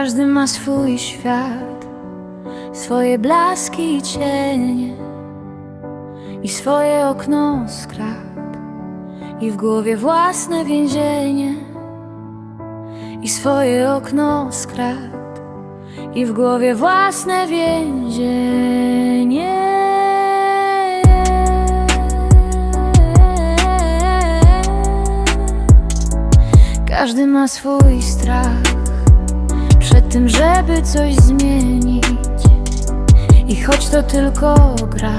Każdy ma swój świat, swoje blaski i cienie i swoje okno z krat i w głowie własne więzienie i swoje okno z krat i w głowie własne więzienie. Każdy ma swój strach przed tym, żeby coś zmienić. I choć to tylko gra,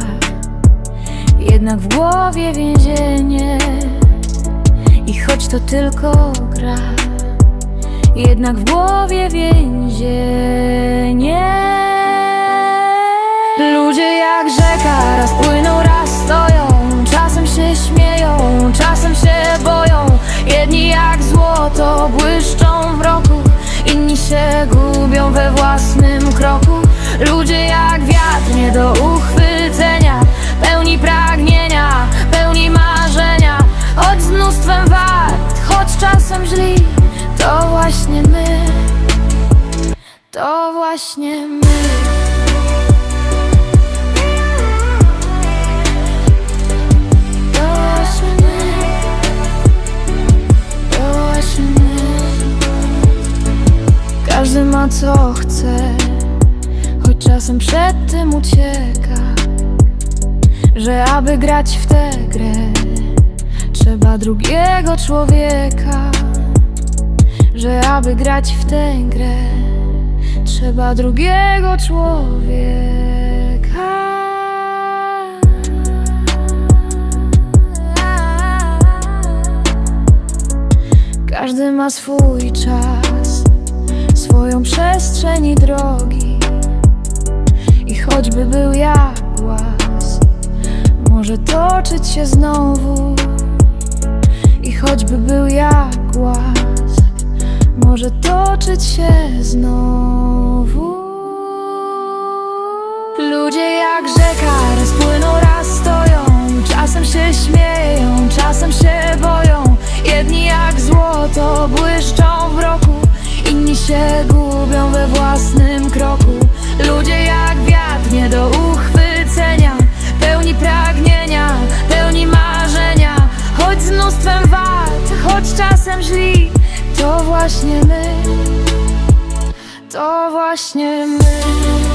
jednak w głowie więzienie. I choć to tylko gra, jednak w głowie więzienie. Ludzie jak rzeka, raz płyną, raz stoją. Czasem się śmieją, czasem się boją. Jedni jak złoto błyszczą się gubią we własnym kroku. Ludzie jak wiatr nie do uchwycenia, pełni pragnienia, pełni marzenia. Choć z mnóstwem wad, choć czasem źli, to właśnie my, to właśnie my. Co chce, choć czasem przed tym ucieka. Że aby grać w tę grę, trzeba drugiego człowieka. Że aby grać w tę grę, trzeba drugiego człowieka. Każdy ma swój czas, przestrzeń i drogi. I choćby był jak głaz, może toczyć się znowu. I choćby był jak głaz, może toczyć się znowu. Ludzie jak rzeka, raz płyną, raz stoją. Czasem się śmieją, czasem się boją. Jedni jak złoto błyszczą w roku, inni się gubią we własnym kroku. Ludzie jak wiatr nie do uchwycenia, pełni pragnienia, pełni marzenia. Choć z mnóstwem wad, choć czasem źli, to właśnie my, to właśnie my.